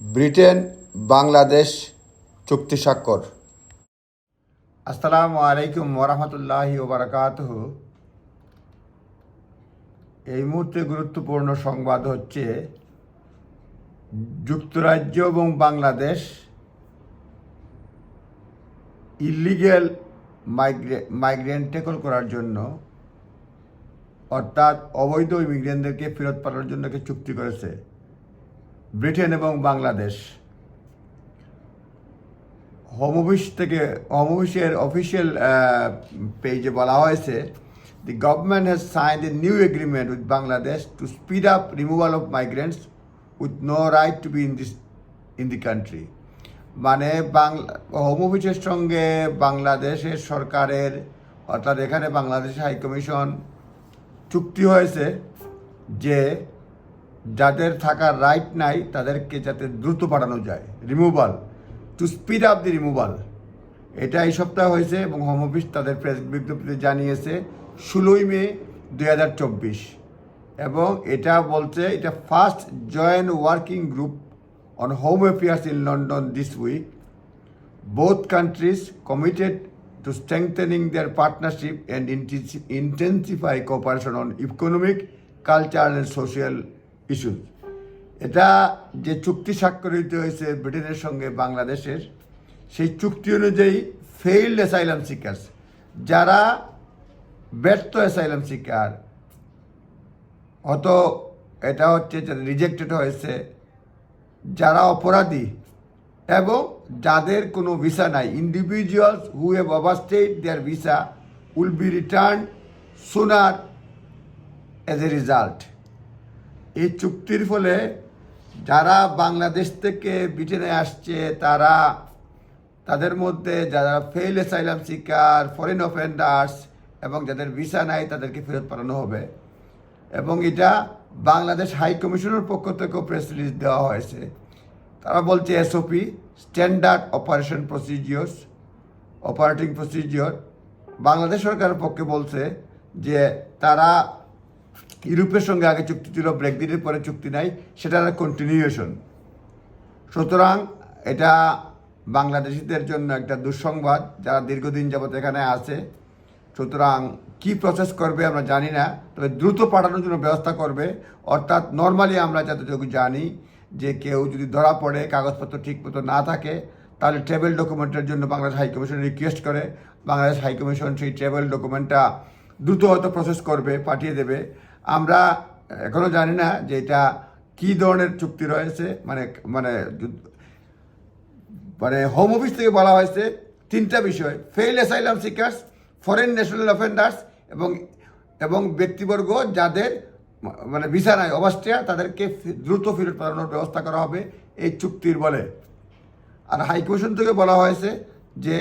Britain, Bangladesh, চুক্তি স্বাক্ষর। আসসালামু আলাইকুম ওরহমতুল্লাহি ওবরাকাতহ এই মুহূর্তে গুরুত্বপূর্ণ সংবাদ হচ্ছে, যুক্তরাজ্য এবং বাংলাদেশ ইলিগেল মাইগ্রে মাইগ্রেন্ট ট্যাকল করার জন্য, অর্থাৎ অবৈধ ইমিগ্রেন্টদেরকে ফেরত পাঠানোর জন্য চুক্তি করেছে। ব্রিটেন এবং বাংলাদেশ। হোম অফিস থেকে হোম অফিসের অফিসিয়াল পেজে বলা হয়েছে the government has sign a new agreement with Bangladesh to speed up removal of migrants with no right to be in this in the country মানে বাংলা হোম অফিসের সঙ্গে বাংলাদেশের সরকারের, অর্থাৎ এখানে বাংলাদেশ হাইকমিশন চুক্তি হয়েছে যে যাদের থাকার রাইট নাই তাদেরকে যাতে দ্রুত পাঠানো যায়। Removal to speed up the removal এটা এই সপ্তাহে হয়েছে এবং হোম অফিস তাদের প্রেস বিজ্ঞপ্তিতে জানিয়েছে ষোলোই মে দুই হাজার চব্বিশ। এবং এটা বলছে এটা first joint working group on home affairs in London this week both countries committed strengthening their partnership and inten- intensify cooperation on economic, cultural and social issues. এটা যে চুক্তি স্বাক্ষরিত হয়েছে ব্রিটেনের সঙ্গে বাংলাদেশের, সেই চুক্তি অনুযায়ী ফেইল্ড অ্যাসাইলাম সিকার্স যারা ব্যর্থ অ্যাসাইলাম সিকার অত এটা হচ্ছে রিজেক্টেড হয়েছে, যারা অপরাধী এবং যাদের কোনো ভিসা নাই individuals who have overstayed their visa will be return sooner as a result এই চুক্তির ফলে যারা বাংলাদেশ থেকে ব্রিটেনে আসছে, তারা তাদের মধ্যে যারা fail asylum seeker foreign offenders এবং যাদের ভিসা নাই, তাদেরকে ফেরত পাঠানো হবে। এবং এটা বাংলাদেশ হাই কমিশনের পক্ষ থেকেও প্রেস রিলিজ দেওয়া হয়েছে। তারা বলছে SOP standard operation procedures operating procedure Bangladesh সরকারের পক্ষে বলছে যে তারা ইউরোপের সঙ্গে আগে চুক্তি ছিল ব্রেকদিনের পরে চুক্তি নাই, সেটার কন্টিনিউয়েশন সুতরাং এটা বাংলাদেশিদের জন্য একটা দুঃসংবাদ যারা দীর্ঘদিন যাবত এখানে আছে। সুতরাং কি প্রসেস করবে আমরা জানি না, তবে দ্রুত পাঠানোর জন্য ব্যবস্থা করবে। অর্থাৎ নর্মালি আমরা যতটুকু জানি যে কেউ যদি ধরা পড়ে, কাগজপত্র ঠিকমতো না থাকে, তাহলে ট্রাভেল ডকুমেন্টের জন্য বাংলাদেশ হাইকমিশন রিকোয়েস্ট করে। বাংলাদেশ হাইকমিশন সেই ট্রাভেল ডকুমেন্টটা দ্রুত হয়তো প্রসেস করবে, পাঠিয়ে দেবে। আমরা এখনও জানি না যে এটা কী ধরনের চুক্তি রয়েছে মানে মানে মানে হোম অফিস থেকে বলা হয়েছে তিনটা বিষয় fail asylum seekers foreign national offenders এবং এবং ব্যক্তিবর্গ যাদের মানে ভিসা নাই অবাস্ট্রিয়া তাদেরকে দ্রুত ফেরত পাঠানোর ব্যবস্থা করা হবে এই চুক্তির বলে। আর হাইকমিশন থেকে বলা হয়েছে যে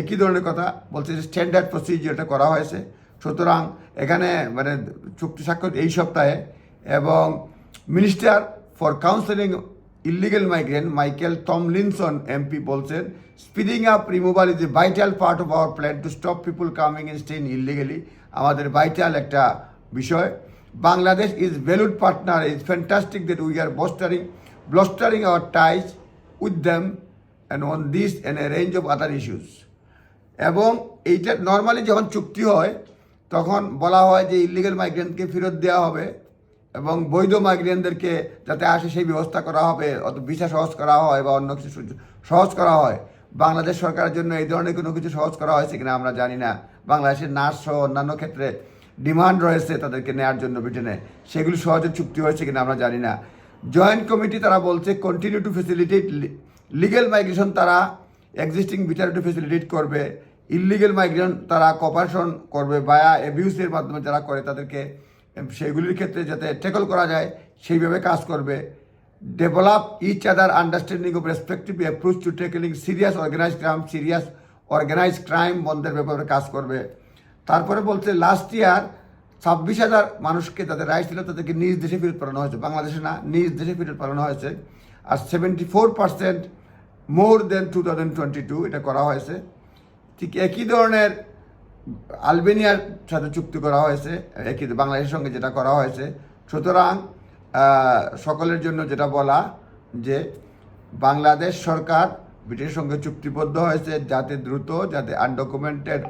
একই ধরনের কথা বলছে যে স্ট্যান্ডার্ড প্রসিজিওরটা করা হয়েছে। সুতরাং এখানে মানে চুক্তি স্বাক্ষর এই সপ্তাহে এবং minister for counselling illegal migrant Michael Tomlinson MP বলছেন, speeding up removal is a vital part of our plan to stop people coming in staying illegally. আমাদের ভাইটাল একটা বিষয়। Bangladesh is valued partner is fantastic that we are bolstering bolstering our ties with them and on this and a range of other issues এবং এইটা normally যখন চুক্তি হয় তখন বলা হয় যে ইলিগেল মাইগ্রেন্টকে ফেরত দেওয়া হবে এবং বৈধ মাইগ্রেন্টদেরকে যাতে আসে সেই ব্যবস্থা করা হবে, অত ভিসা সহজ করা হয় বা অন্য কিছু সহজ করা হয়। বাংলাদেশ সরকারের জন্য এই ধরনের কোনো কিছু সহজ করা হয়েছে কিনা আমরা জানি না। বাংলাদেশের নার্স সহ অন্যান্য ক্ষেত্রে ডিমান্ড রয়েছে তাদেরকে নেওয়ার জন্য ব্রিটেনে। সেগুলি সহজে চুক্তি হয়েছে কিনা আমরা জানি না। জয়েন্ট কমিটি তারা বলছে continue to facilitate legal migration তারা এক্সিস্টিং বিচার টু ফেসিলিটেট করবে। ইলিগেল মাইগ্রেশন তারা কপারেশন করবে বায়া অ্যাবিউসের মাধ্যমে যারা করে তাদেরকে সেগুলির ক্ষেত্রে যাতে ট্যাকল করা যায়, সেইভাবে কাজ করবে। Develop each other understanding of respective approach to tackling serious organise crime serious organise crime বন্ধের ব্যাপারে কাজ করবে। তারপরে বলছে লাস্ট ইয়ার ছাব্বিশ হাজার মানুষকে তাদের রাইট ছিল তাদেরকে নিজ দেশে ফেরত পাঠানো হয়েছে। বাংলাদেশে না, নিজ দেশে ফেরত পাঠানো হয়েছে। আর seventy four percent more than two thousand twenty two এটা করা হয়েছে। ঠিক একই ধরনের আলবেনিয়ার সাথে চুক্তি করা হয়েছে, একই বাংলাদেশের সঙ্গে যেটা করা হয়েছে। সুতরাং সকলের জন্য যেটা বলা যে বাংলাদেশ সরকার ব্রিটিশের সঙ্গে চুক্তিবদ্ধ হয়েছে যাতে দ্রুত, যাতে আনডকুমেন্টেড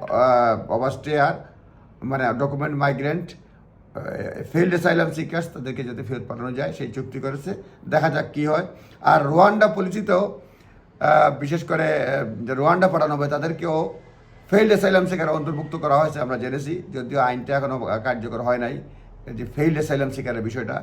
অবাস্টেয়ার মানে document migrant failed asylum seekers তাদেরকে যাতে ফেরত পাঠানো যায়, সেই চুক্তি করেছে। দেখা যাক কী হয়। আর রোয়ান্ডা পলিসিতেও বিশেষ করে রোয়ান্ডা পাঠানো হবে, তাদেরকেও ফেইল্ড অ্যাসাইলাম শিকারে অন্তর্ভুক্ত করা হয়েছে, আমরা জেনেছি। যদিও আইনটা এখনও কার্যকর হয় নাই। যে ফেইল্ড অ্যাসাইলাম শিকারের বিষয়টা